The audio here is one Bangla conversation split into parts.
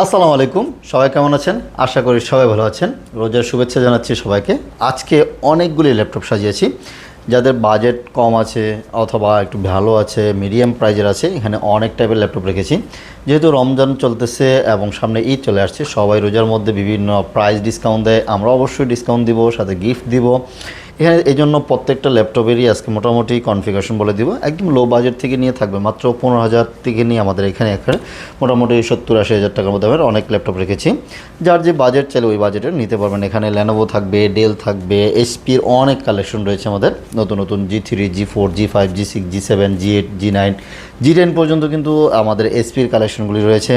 আসসালামু আলাইকুম। সবাই কেমন আছেন? আশা করি সবাই ভালো আছেন। রোজার শুভেচ্ছা জানাচ্ছি সবাইকে। আজকে অনেকগুলি ল্যাপটপ সাজিয়েছি। যাদের বাজেট কম আছে অথবা একটু ভালো আছে, মিডিয়াম প্রাইজের আছে, এখানে অনেক টাইপের ল্যাপটপ রেখেছি। যেহেতু রমজান চলতেছে এবং সামনে ঈদ চলে আসছে, সবাই রোজার মধ্যে বিভিন্ন প্রাইস ডিসকাউন্ট দেয়। আমরা অবশ্যই ডিসকাউন্ট দিব, সাথে গিফট দিব। এখানে এই জন্য প্রত্যেকটা ল্যাপটপেরই আজকে মোটামুটি কনফিগারেশন বলে দিব। একদম লো বাজেট থেকে নিয়ে থাকবে, মাত্র পনেরো হাজার থেকে নিয়ে আমাদের এখানে এখানে মোটামুটি সত্তর আশি হাজার টাকার মধ্যে আমরা অনেক ল্যাপটপ রেখেছি। যার যে বাজেট চাইলে ওই বাজেটে নিতে পারবেন। এখানে ল্যানোভো থাকবে ডেল থাকবে এইচপির অনেক কালেকশন রয়েছে আমাদের। নতুন নতুন G three G four G five G six G seven G eight G nine G ten পর্যন্ত কিন্তু আমাদের এসপির কালেকশনগুলি রয়েছে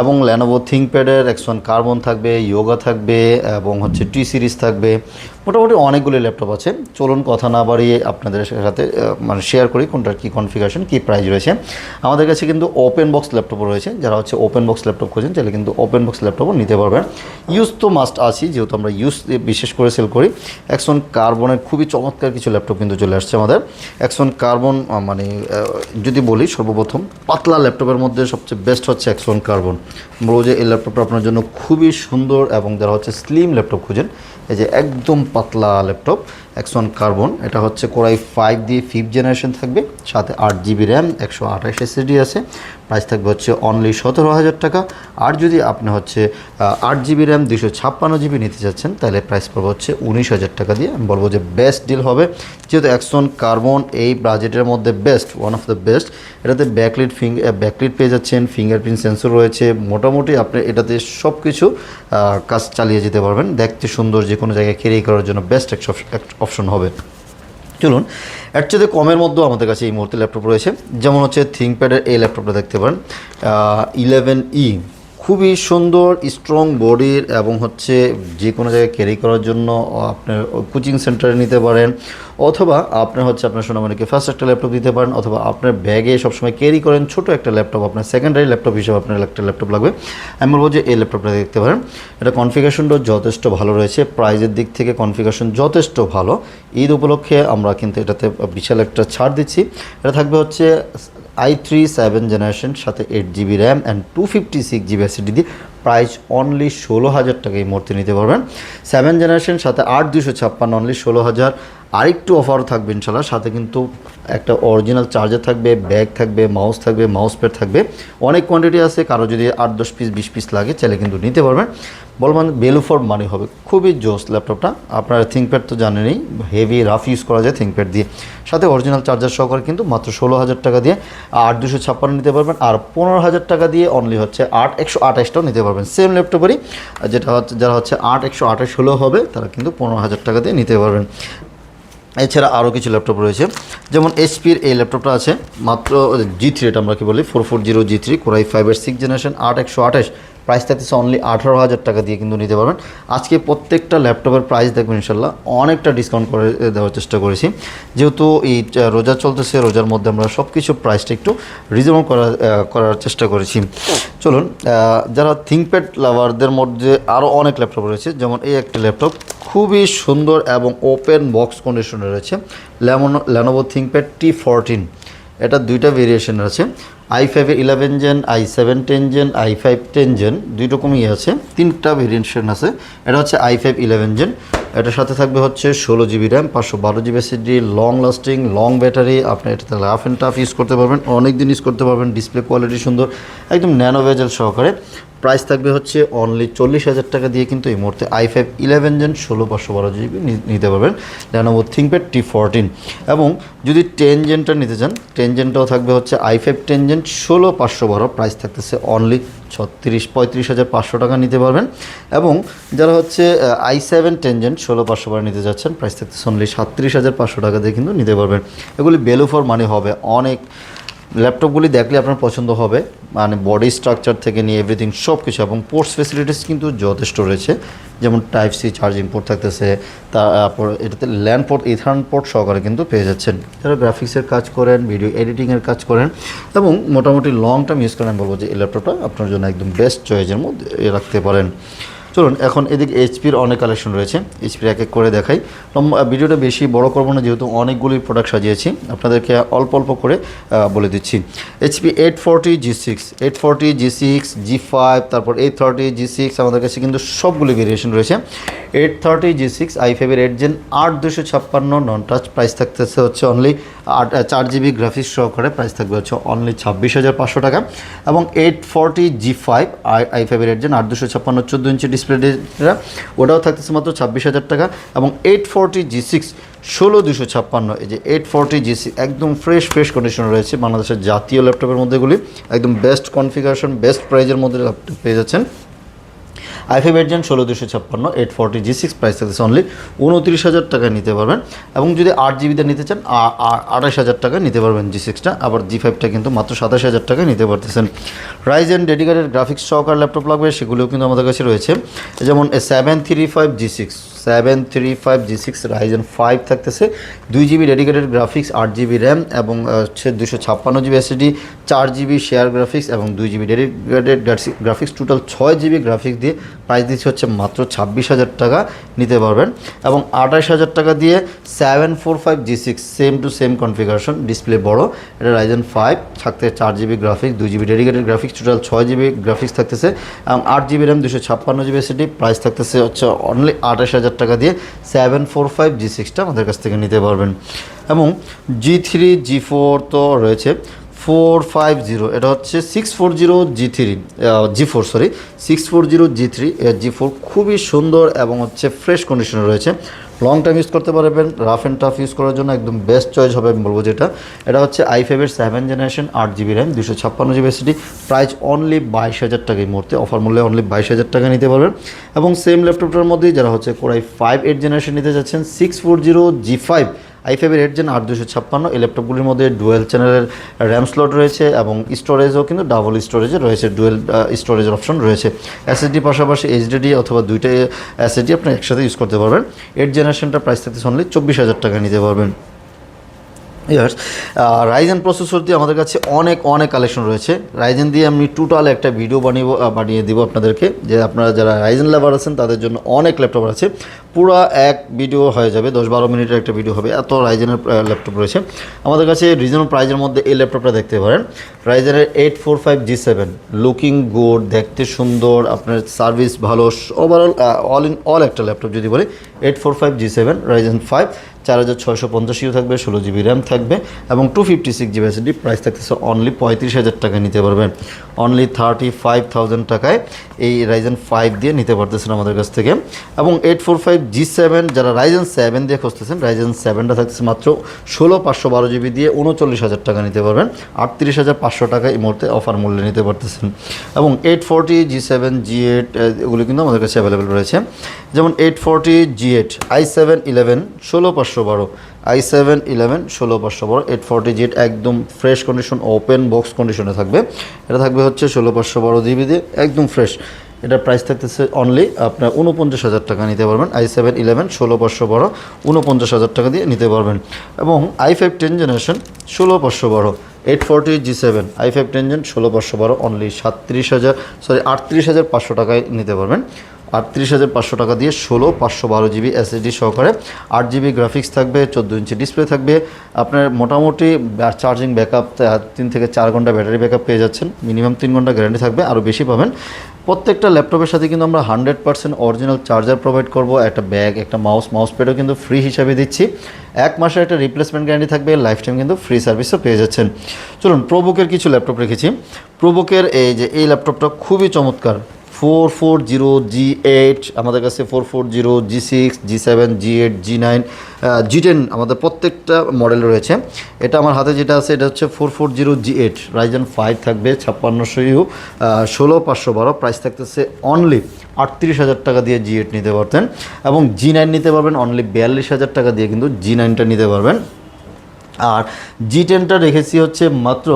এবং ল্যানোভো থিঙ্কপ্যাডের এক্সন কার্বন থাকবে ইয়োগা থাকবে এবং হচ্ছে টি সিরিজ থাকবে। মোটামুটি অনেকগুলি ল্যাপটপ আছে। চলুন কথা না বাড়িয়ে আপনাদের সাথে মানে শেয়ার করি কোনটার কী কনফিগারেশন কী প্রাইস রয়েছে। আমাদের কাছে কিন্তু ওপেন বক্স ল্যাপটপও রয়েছে। যারা হচ্ছে ওপেন বক্স ল্যাপটপ খোঁজেন তাহলে কিন্তু ওপেন বক্স ল্যাপটপও নিতে পারবেন। ইউজ তো মাস্ট আছি, যেহেতু আমরা ইউজ বিশেষ করে সেল করি। এক্সন কার্বনের খুবই চমৎকার কিছু ল্যাপটপ কিন্তু চলে আসছে আমাদের। এক্সন কার্বন মানে যদি বলি সর্বপ্রথম। পাতলা ল্যাপটপের মধ্যে সবচেয়ে বেস্ট হচ্ছে এক্সন কার্বন বলব যে এই ল্যাপটপটা আপনার জন্য খুবই সুন্দর এবং যারা হচ্ছে স্লিম ল্যাপটপ খুঁজেন, এই যে একদম পাতলা ল্যাপটপ এক্সন কার্বন এটা হচ্ছে কোরাই ফাইভ দিয়ে ফিফথ জেনারেশন থাকবে, সাথে আট জিবি র্যাম একশো আঠাশ এসএসডি আছে। প্রাইস থাকবে হচ্ছে অনলি সতেরো হাজার টাকা। আর যদি আপনি হচ্ছে আট জিবি র্যাম দুশো ছাপ্পান্ন জিবি নিতে চাচ্ছেন, তাহলে প্রাইস পড়বে হচ্ছে উনিশ হাজার টাকা দিয়ে। আমি বলব যে বেস্ট ডিল হবে, যেহেতু এক্সন কার্বন এই বাজেটের মধ্যে best one of the best এটাতে ব্যাকলিট ফিং ব্যাকলিট পেয়ে যাচ্ছেন ফিঙ্গারপ্রিন্ট সেন্সর রয়েছে। মোটামুটি আপনি এটাতে সব কিছু কাজ চালিয়ে যেতে পারবেন। দেখতে সুন্দর যে কোনো জায়গায় ক্যারি করার জন্য বেস্ট একটা অপশন হবে। চলুন, এর চেয়ে কমের মধ্যেও আমাদের কাছে এই মুহূর্তে ল্যাপটপ রয়েছে। যেমন হচ্ছে থিঙ্কপ্যাডের এই ল্যাপটপটা দেখতে পারেন। ইলেভেন ই খুবই সুন্দর স্ট্রং বডির এবং হচ্ছে যে কোনো জায়গায় ক্যারি করার জন্য আপনার কোচিং সেন্টারে নিতে পারেন। অথবা আপনার হচ্ছে আপনার সোনামণিকে ফার্স্ট একটা ল্যাপটপ দিতে পারেন, অথবা আপনার ব্যাগে সবসময় ক্যারি করেন ছোট একটা ল্যাপটপ আপনার সেকেন্ডারি ল্যাপটপ হিসেবে আপনার একটা ল্যাপটপ লাগবে। আমি বলব যে এই ল্যাপটপটা দেখতে পারেন, এটা কনফিগারেশনটাও যথেষ্ট ভালো রয়েছে প্রাইজের দিক থেকে কনফিগারেশন যথেষ্ট ভালো। ঈদ উপলক্ষে আমরা কিন্তু এটাতে বিশাল একটা ছাড় দিচ্ছি। এটা থাকবে হচ্ছে আই থ্রি সেভেন জেনারেশন সাথে eight GB RAM and two fifty six GB SSD দিয়ে প্রাইস অনলি ষোলো হাজার টাকা এই মুহূর্তে নিতে পারবেন। সেভেন জেনারেশন সাথে আট দুশো ছাপ্পান্ন অনলি ষোলো হাজার। আরেকটু অফার থাকবে ইনশাল্লাহ, সাথে কিন্তু একটা অরিজিনাল চার্জার থাকবে ব্যাগ থাকবে মাউস থাকবে মাউস প্যাড থাকবে। অনেক কোয়ান্টিটি আছে, কারও যদি আট দশ পিস বিশ পিস লাগে, চাইলে কিন্তু নিতে পারবেন। বলবেন ভ্যালু ফর মানি হবে, খুবই জোস ল্যাপটপটা আপনারা থিঙ্কপ্যাড তো জানেনই হেভি রাফ ইউজ করা যায় থিঙ্কপ্যাড দিয়ে। সাথে অরিজিনাল চার্জার সহকারে কিন্তু মাত্র ষোলো হাজার টাকা দিয়ে আট দুশো ছাপ্পান্ন নিতে পারবেন, আর পনেরো হাজার টাকা দিয়ে অনলি হচ্ছে আট, একশো আঠাশটাও নিতে পারবেন। সেম ল্যাপটপেরই যেটা হচ্ছে, যারা হচ্ছে আট, একশো আঠাশ হলেও হবে, তারা কিন্তু পনেরো হাজার টাকা দিয়ে নিতে পারবেন। এছাড়া আরও কিছু ল্যাপটপ রয়েছে। যেমন এইচপির এই ল্যাপটপটা আছে, মাত্র জি থ্রি এটা আমরা কি বলি? Four four zero G three core i ফাইভের সিক্স জেনারেশন আট একশো আঠাশ প্রাইস থাকতেছে অনলি আঠারো হাজার টাকা দিয়ে কিন্তু নিতে পারবেন। আজকে প্রত্যেকটা ল্যাপটপের প্রাইস দেখবেন ইনশাল্লাহ অনেকটা ডিসকাউন্ট করে দেওয়ার চেষ্টা করেছি। যেহেতু এই রোজা চলতেছে রোজার মধ্যে আমরা সব কিছু প্রাইসটা একটু রিজনেবল আহ, করার চেষ্টা করেছি। চলুন যারা থিঙ্কপ্যাড লাভারদের মধ্যে আরও অনেক ল্যাপটপ রয়েছে যেমন এই একটা ল্যাপটপ খুবই সুন্দর এবং ওপেন বক্স কন্ডিশনে রয়েছে। লেমন ল্যানোভো থিঙ্কপ্যাড টি ফোরটিন এটা দুইটা ভেরিয়েশন আছে। আই ফাইভের eleven gen i seven ten gen i five ten gen দুই রকমই আছে, তিনটা ভেরিয়েশন আছে। এটা হচ্ছে আই ফাইভ ইলেভেন জেন এটার সাথে থাকবে হচ্ছে ষোলো জিবি র্যাম, পাঁচশো বারো GB SSD long lasting long battery আপনি এটা রাফ অ্যান্ড টাফ ইউজ করতে পারবেন অনেক দিন ইউজ করতে পারবেন ডিসপ্লে কোয়ালিটি সুন্দর, একদম ন্যানো ভেজেল সহকারে। প্রাইস থাকবে হচ্ছে অনলি চল্লিশ হাজার টাকা দিয়ে কিন্তু এই মুহূর্তে আই ফাইভ ইলেভেন জেন ষোলো পাঁচশো বারো জিবি নিতে পারবেন। ল্যানোভো থিঙ্কপ্যাড টি ফোরটিন এবং যদি টেন জেনটা নিতে চান টেন জেনটাও থাকবে হচ্ছে আই ফাইভ টেন জেন ষোলো পাঁচশো বারো। প্রাইস থাকতেছে অনলি ছত্রিশ, পঁয়ত্রিশ হাজার পাঁচশো টাকা নিতে পারবেন। এবং যারা হচ্ছে আই সেভেন টেন জেন ষোলো পাঁচশো বারো নিতে যাচ্ছেন প্রাইস থাকতেছে অনলি সাতত্রিশ হাজার পাঁচশো টাকা দিয়ে কিন্তু নিতে পারবেন। এগুলি ভ্যালু ফর মানি হবে অনেক। ল্যাপটপগুলি দেখলে আপনার পছন্দ হবে। মানে বডি স্ট্রাকচার থেকে নিয়ে এভরিথিং সব কিছু এবং পোর্টস ফেসিলিটিস কিন্তু যথেষ্ট রয়েছে। যেমন টাইপ সি চার্জিং পোর্ট থাকতেছে তারপর এটাতে ল্যান্ড পোর্ট ইথার্ন পোর্ট সহকারে কিন্তু পেয়ে যাচ্ছেন। যারা গ্রাফিক্সের কাজ করেন ভিডিও এডিটিংয়ের কাজ করেন এবং মোটামুটি লং টার্ম ইউজ করেন বলব যে এই ল্যাপটপটা আপনার জন্য একদম বেস্ট চয়েসের মধ্যে রাখতে পারেন। চলুন, এখন এদিকে এইচপির অনেক কালেকশন রয়েছে। এইচপির এক এক করে দেখাই। ভিডিওটা বেশি বড় করব না, যেহেতু অনেকগুলি প্রোডাক্ট সাজিয়েছি। আপনাদেরকে অল্প অল্প করে বলে দিচ্ছি। HP eight forty G six eight forty G six G five তারপর এইট থার্টি জি সিক্স আমাদের কাছে কিন্তু সবগুলি ভেরিয়েশন রয়েছে। Eight thirty G six i ফাইভের এইট জেন আট দুশো ছাপ্পান্ন নন টাচ প্রাইস থাকতেছে হচ্ছে অনলি আট চার জিবি গ্রাফিক্স সহকারে প্রাইস থাকবে হচ্ছে অনলি ছাব্বিশ হাজার পাঁচশো টাকা। এবং eight forty G five i i ফাইভের এইট জেন আট দুশো ছাপ্পান্ন চোদ্দ ইঞ্চি ডিসপ্লে ওটাও থাকতেছে মাত্র ছাব্বিশ হাজার টাকা। এবং এইট ফোরটি জি সিক্স ষোলো দুশো ছাপ্পান্ন, এই যে এইট ফোরটি জি সিক্স একদম ফ্রেশ ফ্রেশ কন্ডিশন রয়েছে বাংলাদেশের জাতীয় ল্যাপটপের মধ্যেগুলি একদম বেস্ট কনফিগারেশন বেস্ট প্রাইজের মধ্যে ল্যাপটপ পেয়ে যাচ্ছেন। আই ফাইভ এইট ষোলো দুশো ছাপ্পান্ন eight forty G six price থাকতেছে অনলি উনত্রিশ হাজার টাকা নিতে পারবেন। এবং যদি আট জিবিতে নিতে চান আঠাশ হাজার টাকা নিতে পারবেন জি সিক্সটা আবার জি ফাইভটা কিন্তু মাত্র সাতাশ হাজার টাকা নিতে পারতেছেন। রাইজেন ডেডিকেটেড গ্রাফিক্স সহকার ল্যাপটপ লাগবে, সেগুলোও কিন্তু আমাদের কাছে রয়েছে। যেমন seven three five G six seven three five G six Ryzen five থাকতেছে দুই জিবি ডেডিকেটেড গ্রাফিক্স আট জিবি র্যাম এবং হচ্ছে দুশো ছাপ্পান্ন জিবি এসএসডি চার জিবি শেয়ার গ্রাফিক্স এবং দুই জিবি ডেডিকেটেড গ্রাফিক্স টোটাল ছয় জিবি গ্রাফিক্স দিয়ে প্রাইস দিচ্ছে হচ্ছে মাত্র ছাব্বিশ হাজার টাকা নিতে পারবেন এবং আঠাশ হাজার টাকা দিয়ে seven four five G six same to same configuration display বড় এটা রাইজেন ফাইভ থাকতে চার জিবি গ্রাফিক্স দুই জিবি ডেডিকেটেড গ্রাফিক্স টোটাল ছয় জিবি গ্রাফিক্স থাকতেছে এবং আট জিবি র্যাম দুশো ছাপ্পান্ন জিবি এসএসডি প্রাইস থাকতেছে হচ্ছে অনলি আঠাশ হাজার টাকা দিয়ে সেভেন ফোর ফাইভ জি সিক্সটা আমাদের কাছ থেকে নিতে পারবেন। এবং জি থ্রি জি ফোর তো রয়েছে। ফোর ফাইভ জিরো এটা হচ্ছে six four zero G three G four sorry six four zero G three G four খুবই সুন্দর এবং হচ্ছে ফ্রেশ কন্ডিশনে রয়েছে। লং টাইম ইউজ করতে পারবেন রাফ অ্যান্ড টাফ ইউজ করার জন্য একদম বেস্ট চয়েস হবে আমি বলব যেটা। এটা হচ্ছে আই ফাইভের সেভেন জেনারেশন আট জিবি র্যাম দুশো ছাপ্পান্ন জিবি এসডি প্রাইস অনলি বাইশ হাজার টাকা এই মুহূর্তে। অফার মূল্যে অনলি বাইশ হাজার টাকা নিতে পারবেন। এবং সেম ল্যাপটপটার মধ্যেই যারা হচ্ছে কোরাই ফাইভ এইট জেনারেশন নিতে যাচ্ছেন six four zero G five i ফাইভের জেন আট দুশো ছাপ্পান্ন, এই ল্যাপটপগুলির মধ্যে ডুয়েল চ্যানেলের র্যাম স্লট রয়েছে এবং স্টোরেজও কিন্তু ডাবল স্টোরেজে রয়েছে, ডুয়েল স্টোরেজের অপশন রয়েছে। এসএসডি পাশাপাশি এইচডিডি অথবা দুইটাই এসএসডি আপনি একসাথে ইউজ করতে পারবেন। এইট জেনারেশনটা প্রাইস থাকতেছে অনলি চব্বিশ হাজার টাকা নিতে পারবেন। ইয়ার্স রাইজেন প্রসেসর দিয়ে আমাদের কাছে অনেক অনেক কালেকশন রয়েছে। রাইজেন দিয়ে আমি টোটাল একটা ভিডিও বানিয়ে বানিয়ে দিব আপনাদেরকে, যে আপনারা যারা রাইজেন লাভার আছেন, তাদের জন্য অনেক ল্যাপটপ আছে। পুরো এক ভিডিও হয়ে যাবে দশ বারো মিনিটের একটা ভিডিও হবে। এত রাইজেনের ল্যাপটপ রয়েছে। আমাদের কাছে রিজনেবল প্রাইজের মধ্যে এই ল্যাপটপটা দেখতে পারেন। রাইজেনের eight four five G seven looking good দেখতে সুন্দর, আপনার সার্ভিস ভালো ওভারঅল অল ইন অল একটা ল্যাপটপ যদি বলি eight four five G seven Ryzen five চার হাজার ছয়শো পঞ্চাশ ইউ থাকবে, ষোলো জিবি র্যাম থাকবে এবং two fifty six GB SSD price থাকতেছে অনলি পঁয়ত্রিশ হাজার টাকা নিতে পারবেন। অনলি থার্টি ফাইভ থাউজেন্ড টাকায় এই রাইজেন ফাইভ দিয়ে নিতে পারতেছেন আমাদের কাছ থেকে। এবং eight four five G seven যারা রাইজেন সেভেন দিয়ে খুঁজতেছেন রাইজেন সেভেনটা থাকতেছে মাত্র ষোলো পাঁচশো বারো জিবি দিয়ে উনচল্লিশ হাজার টাকা নিতে পারবেন। আটত্রিশ হাজার পাঁচশো টাকা এই মুহূর্তে অফার মূল্যে নিতে পারতেছেন। এবং eight forty G seven G eight এগুলো কিন্তু আমাদের কাছে অ্যাভেলেবেল রয়েছে। যেমন eight forty G eight i seven eleven ষোলো পাঁচশো বারো। আই সেভেন ইলেভেন ষোলো পাঁচশো বারো এইট ফোরটি জি এইট একদম ফ্রেশ কন্ডিশন ওপেন বক্স কন্ডিশনে থাকবে। এটা থাকবে হচ্ছে ষোলো পাঁচশো বারো জিবি দিয়ে, একদম ফ্রেশ এটার প্রাইস থাকতেছে অনলি আপনার উনপঞ্চাশ হাজার টাকা নিতে পারবেন। আই সেভেন ইলেভেন ষোলো পাঁচশো বারো উনপঞ্চাশ হাজার টাকা দিয়ে নিতে পারবেন। এবং আই ফাইভ টেন জেনারেশন ষোলো পাঁচশো বারো eight forty G seven i five ten gen ষোলো পাঁচশো বারো অনলি সাতত্রিশ হাজার সরি আটত্রিশ হাজার পাঁচশো টাকায় নিতে পারবেন। আটত্রিশ হাজার পাঁচশো টাকা দিয়ে ষোলো, পাঁচশো বারো জিবি এসএসডি সহকারে আট জিবি গ্রাফিক্স থাকবে, চোদ্দ ইঞ্চি ডিসপ্লে থাকবে। আপনার মোটামুটি চার্জিং ব্যাকআপ তিন থেকে চার ঘণ্টা ব্যাটারি ব্যাকআপ পেয়ে যাচ্ছেন। মিনিমাম তিন ঘণ্টা গ্যারান্টি থাকবে, আরও বেশি পাবেন। প্রত্যেকটা ল্যাপটপের সাথে কিন্তু আমরা hundred percent original charger provide করব। একটা ব্যাগ একটা মাউস মাউস প্যাডও কিন্তু ফ্রি হিসাবে দিচ্ছি। এক মাসের একটা রিপ্লেসমেন্ট গ্যারান্টি থাকবে লাইফ টাইম কিন্তু ফ্রি সার্ভিসও পেয়ে যাচ্ছেন। চলুন প্রোবুকের কিছু ল্যাপটপ রেখেছি। প্রোবুকের এই যে, এই ল্যাপটপটা খুবই চমৎকার। Four four zero G eight, আমাদের কাছে four four zero G six, G seven, G eight, G nine G ten আমাদের প্রত্যেকটা মডেল রয়েছে। এটা আমার হাতে যেটা আছে, এটা হচ্ছে four four zero G eight Ryzen five থাকবে ছাপ্পান্নশো ইউ ষোলো পাঁচশো বারো। প্রাইস থাকতেছে অনলি আটত্রিশ হাজার টাকা দিয়ে জি এইট নিতে পারতেন এবং জি নাইন নিতে পারবেন অনলি বিয়াল্লিশ হাজার টাকা দিয়ে কিন্তু জি নাইনটা নিতে পারবেন। আর জি টেনটা রেখেছি হচ্ছে মাত্র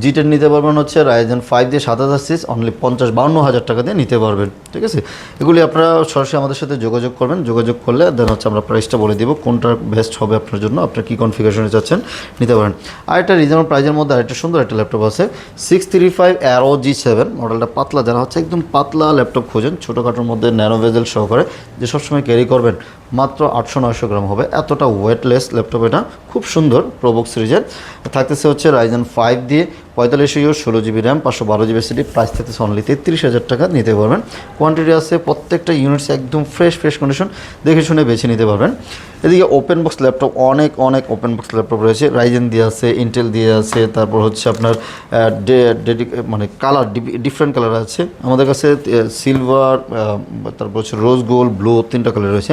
জি টেন নিতে পারবেন হচ্ছে রাইজেন ফাইভ দিয়ে সাত হাজার সিস অনলি পঞ্চাশ বাউন্ন হাজার টাকা দিয়ে নিতে পারবেন, ঠিক আছে? এগুলি আপনারা সরাসরি আমাদের সাথে যোগাযোগ করবেন, যোগাযোগ করলে দেন হচ্ছে আমরা প্রাইসটা বলে দিব, কোনটা বেস্ট হবে আপনার জন্য, আপনার কী কনফিগারেশনে চাচ্ছেন নিতে পারেন। আর একটা রিজনেবল প্রাইজের মধ্যে আরেকটা সুন্দর একটা ল্যাপটপ আছে six three five aero G seven মডেলটা পাতলা, যারা হচ্ছে একদম পাতলা ল্যাপটপ খোঁজেন ছোটোখাটোর মধ্যে ন্যানো ভেজেল সহকারে, যে সবসময় ক্যারি করবেন, মাত্র আটশো নয়শো গ্রাম হবে, এতটা ওয়েটলেস ল্যাপটপ এটা, খুব সুন্দর প্রোবক সিরিজের থাকতেছে হচ্ছে রাইজেন ফাইভ দিয়ে পঁয়তাল্লিশ ইউ ষোলো জিবি র্যাম, পাঁচশো বারো জিবি সিডি প্রাইস থাকতেছে অনলি তেত্রিশ হাজার টাকা নিতে পারবেন। কোয়ান্টিটি আছে প্রত্যেকটা ইউনিটস একদম ফ্রেশ ফ্রেশ কন্ডিশন দেখে শুনে বেছে নিতে পারবেন। এদিকে ওপেন বক্স ল্যাপটপ অনেক অনেক ওপেন বক্স ল্যাপটপ রয়েছে। রাইজেন দিয়ে আছে ইন্টেল দিয়ে আছে, তারপর হচ্ছে আপনার মানে কালার ডিফারেন্ট কালার আছে। আমাদের কাছে সিলভার তারপর হচ্ছে রোজ গোল্ড ব্লু তিনটা কালার রয়েছে।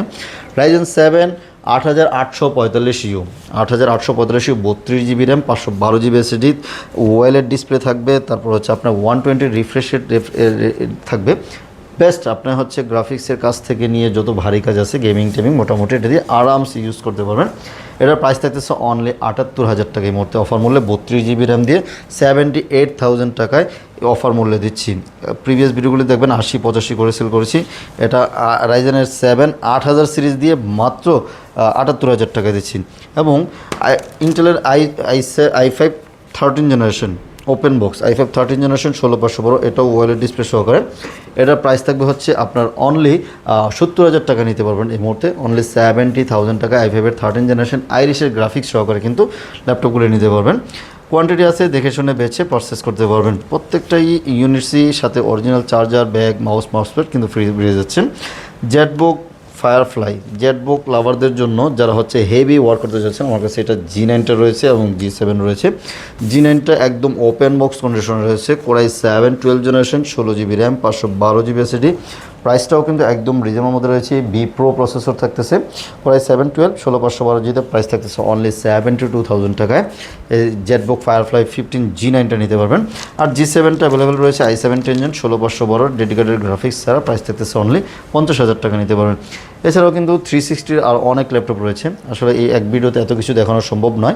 রাইজেন সেভেন আট হাজার আটশো পঁয়তাল্লিশ ইউ আট হাজার আটশো পঁয়তাল্লিশ ইউ বত্রিশ জিবি র্যাম পাঁচশো বারো জিবি এসএডি ওয়েলের ডিসপ্লে থাকবে, তারপর হচ্ছে আপনার ওয়ান টোয়েন্টি রিফ্রেশের থাকবে। বেস্ট আপনার হচ্ছে গ্রাফিক্সের কাছ থেকে নিয়ে যত ভারী কাজ আছে গেমিং টেমিং মোটামুটি এটা দিয়ে আরামসে ইউজ করতে পারবেন। এটার প্রাইস থাকতেছে অনলি আটাত্তর হাজার টাকা এই মুহূর্তে অফার মূল্যে। বত্রিশ জিবি র্যাম দিয়ে সেভেন্টি এইট থাউজেন্ড টাকায় অফার মূল্যে দিচ্ছি। প্রিভিয়াস ভিডিওগুলি দেখবেন, আশি, পঁচাশি করে সেল করেছি। এটা রাইজেনের সেভেন আট হাজার সিরিজ দিয়ে মাত্র আটাত্তর হাজার টাকা দিচ্ছি। এবং ইন্টেলের i i i five thirteen generation open box i thirteen generation ষোলো পাঁচশো বড়ো, এটাও ওয়েলের ডিসপ্লে সহকারে। এটার প্রাইস থাকবে হচ্ছে আপনার অনলি সত্তর হাজার টাকা নিতে পারবেন এই মুহূর্তে। অনলি সেভেন্টি থাউজেন্ড টাকা আই থার্টিন জেনারেশন আইরিশের গ্রাফিক্স সহকারে কিন্তু ল্যাপটপগুলো নিতে পারবেন। কোয়ান্টিটি আছে, দেখে শুনে বেছে পারচেস করতে পারবেন। প্রত্যেকটাই ইউনিটসি সাথে original charger bag mouse mouse pad কিন্তু ফ্রি বেরিয়ে যাচ্ছেন। জেটবুক ফায়ারফ্লাই জেটবুক লাভারদের জন্য যারা হচ্ছে হেভি ওয়ার্ক করতে যাচ্ছেন আমার কাছে এটা জি নাইনটা রয়েছে এবং জি সেভেন রয়েছে। জি নাইনটা একদম ওপেন বক্স কন্ডিশনে রয়েছে Core i seven twelve generation ষোলো জিবি র্যাম পাঁচশো বারো জিবি এসিডি প্রাইসটাও কিন্তু একদম রিজনেবল মধ্যে রয়েছে বি প্রো প্রসেসর থাকতেছে প্রাইস সেভেন টুয়েলভ ষোলো পাঁচশো বারো জিতে প্রাইস থাকতেছে অনলি সেভেন্টি টু থাউজেন্ড টাকায়। এই জেটবুক ফায়ারফ্লাই ফিফটিন জি নাইনটা নিতে পারবেন। আর জি সেভেনটা অ্যাভেলেবেল রয়েছে আই সেভেন টেনজন ষোলো পাঁচশো বারো ডেডিকেটেড গ্রাফিক্স ছাড়া প্রাইস থাকতেছে অনলি পঞ্চাশ হাজার টাকা নিতে পারবেন। এছাড়াও কিন্তু থ্রি সিক্সটির আর অনেক ল্যাপটপ রয়েছে। আসলে এই এক ভিডিওতে এত কিছু দেখানো সম্ভব নয়।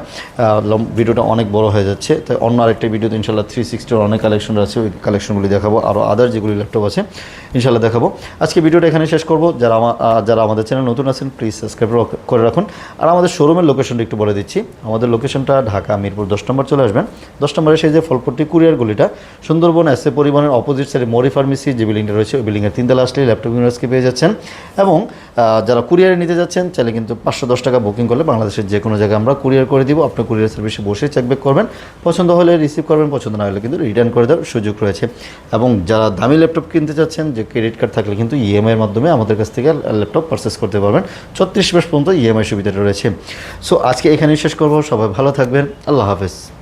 ভিডিওটা অনেক বড় হয়ে যাচ্ছে। তাই অন্য আরেকটা ভিডিওতে ইনশাল্লাহ থ্রি সিক্সটির অনেক কালেকশন আছে। ওই কালেকশনগুলি দেখাবো। আরও আদার যেগুলি ল্যাপটপ আছে ইনশাল্লাহ দেখাবো। আজকে ভিডিওটা এখানে শেষ করব। যারা আমা- আহ, যারা আমাদের চ্যানেল নতুন আছেন প্লিজ সাবস্ক্রাইব করে রাখুন। আর আমাদের শোরুমের লোকেশনটা একটু বলে দিচ্ছি। আমাদের লোকেশনটা ঢাকা মিরপুর দশ নম্বর চলে আসবেন। দশ নম্বরে সেই যে ফলপট্টি কুরিয়ার গলিটা সুন্দরবন এসএ পরিবহনের অপোজিট সাইডে মরি ফার্মেসি যে বিল্ডিংটা রয়েছে ওই বিল্ডিংয়ের তিনতলা আসলেই ল্যাপটপ ইউনিভার্সকে পেয়ে যাচ্ছেন। এবং যারা কুরিয়ারে নিতে যাচ্ছেন, চাইলে কিন্তু পাঁচশো দশ টাকা বুকিং করলে বাংলাদেশের যে কোনো জায়গায় আমরা কুরিয়ার করে দিব। আপনার কুরিয়ার সার্ভিসে বসে চেকব্যাক করবেন। পছন্দ হলে রিসিভ করবেন, পছন্দ না হলে কিন্তু রিটার্ন করে দেওয়ার সুযোগ রয়েছে। এবং যারা দামি ল্যাপটপ কিনতে চাচ্ছেন, যে ক্রেডিট কার্ড থাকলে কিন্তু ইএমআইয়ের মাধ্যমে আমাদের কাছ থেকে ল্যাপটপ পারচেস করতে পারবেন। ছত্রিশ মাস পর্যন্ত ইএমআই সুবিধাটা রয়েছে। সো আজকে এখানেই শেষ করব। সবাই ভালো থাকবেন। আল্লাহ হাফেজ।